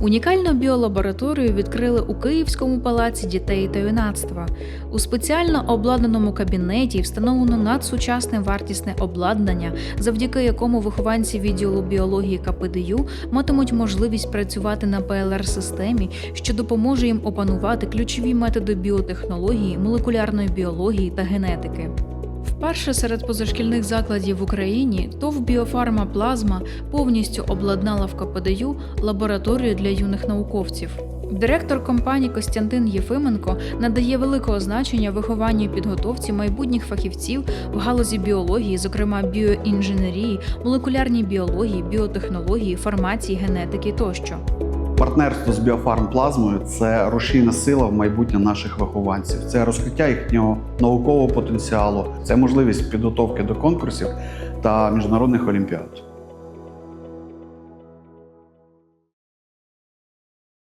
Унікальну біолабораторію відкрили у Київському палаці дітей та юнацтва. У спеціально обладнаному кабінеті встановлено надсучасне вартісне обладнання, завдяки якому вихованці відділу біології КПДЮ матимуть можливість працювати на ПЛР-системі, що допоможе їм опанувати ключові методи біотехнології, молекулярної біології та генетики. Вперше серед позашкільних закладів в Україні ТОВ Біофарма Плазма повністю обладнала в КПДЮ лабораторію для юних науковців. Директор компанії Костянтин Єфименко надає великого значення вихованню і підготовці майбутніх фахівців в галузі біології, зокрема біоінженерії, молекулярній біології, біотехнології, фармації, генетики тощо. Партнерство з біофармплазмою це рушійна сила в майбутнє наших вихованців. Це розкриття їхнього наукового потенціалу, це можливість підготовки до конкурсів та міжнародних олімпіад.